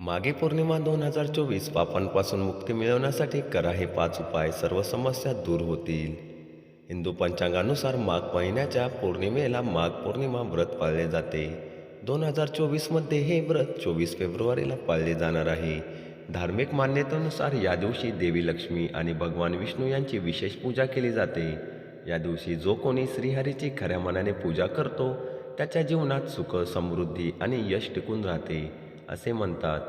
मागे पौर्णिमा दोन हजार चोवीस पापांपासून मुक्ती मिळवण्यासाठी करा हे पाच उपाय सर्व समस्या दूर होतील. हिंदू पंचांगानुसार माघ महिन्याच्या पौर्णिमेला माघ पौर्णिमा व्रत पाळले जाते. दोन हजार चोवीसमध्ये हे व्रत चोवीस फेब्रुवारीला पाळले जाणार आहे. धार्मिक मान्यतेनुसार या दिवशी देवी लक्ष्मी आणि भगवान विष्णू यांची विशेष पूजा केली जाते. या दिवशी जो कोणी श्रीहरीची खऱ्या मनाने पूजा करतो त्याच्या जीवनात सुख समृद्धी आणि यश टिकून राहते. असे म्हणतात.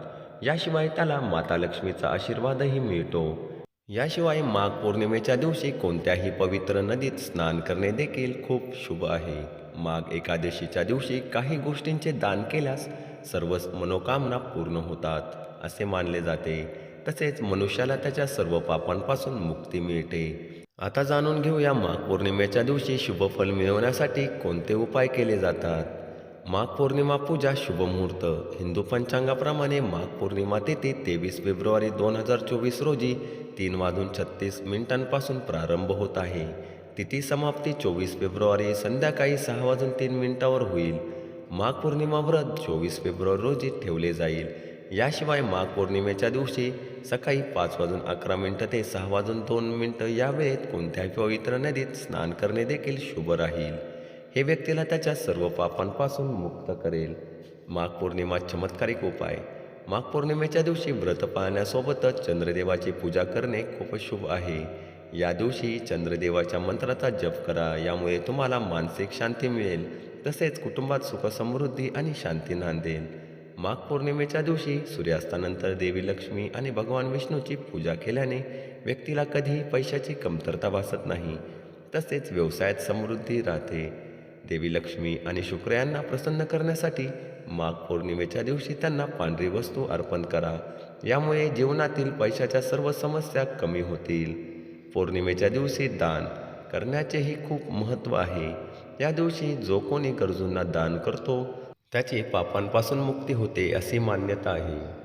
याशिवाय त्याला माता लक्ष्मीचा आशीर्वादही मिळतो. याशिवाय माघ पौर्णिमेच्या दिवशी कोणत्याही पवित्र नदीत स्नान करणे देखील खूप शुभ आहे. माघ एकादशीच्या दिवशी काही गोष्टींचे दान केल्यास सर्व मनोकामना पूर्ण होतात असे मानले जाते. तसेच मनुष्याला त्याच्या सर्व पापांपासून मुक्ती मिळते. आता जाणून घेऊया माघ पौर्णिमेच्या दिवशी शुभफल मिळवण्यासाठी कोणते उपाय केले जातात? माघ पौर्णिमा पूजा शुभ मुहूर्त. हिंदू पंचांगाप्रमाणे माघ पौर्णिमा तिथी तेवीस फेब्रुवारी दोन हजार चोवीस रोजी तीन वाजून छत्तीस मिनिटांपासून प्रारंभ होत आहे. तिथी समाप्ती चोवीस फेब्रुवारी संध्याकाळी सहा वाजून तीन मिनिटावर होईल. माघ पौर्णिमा व्रत चोवीस फेब्रुवारी रोजी ठेवले जाईल. याशिवाय माघ पौर्णिमेच्या दिवशी सकाळी पाच वाजून अकरा मिनटं ते सहा वाजून दोन मिनटं या वेळेत कोणत्याही पवित्र नदीत स्नान करणे देखील शुभ राहील. हे व्यक्तीला त्याच्या सर्व पापांपासून मुक्त करेल. माघ पौर्णिमा चमत्कारिक उपाय. माघ पौर्णिमेच्या दिवशी व्रत पाळण्यासोबतच चंद्रदेवाची पूजा करणे खूप शुभ आहे. या दिवशी चंद्रदेवाच्या मंत्राचा जप करा यामुळे तुम्हाला मानसिक शांती मिळेल तसेच कुटुंबात सुख समृद्धी आणि शांती नांदेल. माघ पौर्णिमेच्या दिवशी सूर्यास्तानंतर देवी लक्ष्मी आणि भगवान विष्णूची पूजा केल्याने व्यक्तीला कधीही पैशाची कमतरता भासत नाही तसेच व्यवसायात समृद्धी राहते. देवी लक्ष्मी आणि शुक्र यांना प्रसन्न करण्यासाठी माघ पौर्णिमेच्या दिवशी त्यांना पांढरी वस्तू अर्पण करा. यामुळे जीवनातील पैशाच्या सर्व समस्या कमी होतील. पौर्णिमेच्या दिवशी दान करण्याचेही खूप महत्त्व आहे. या दिवशी जो कोणी गरजूंना दान करतो त्याची पापांपासून मुक्ती होते अशी मान्यता आहे.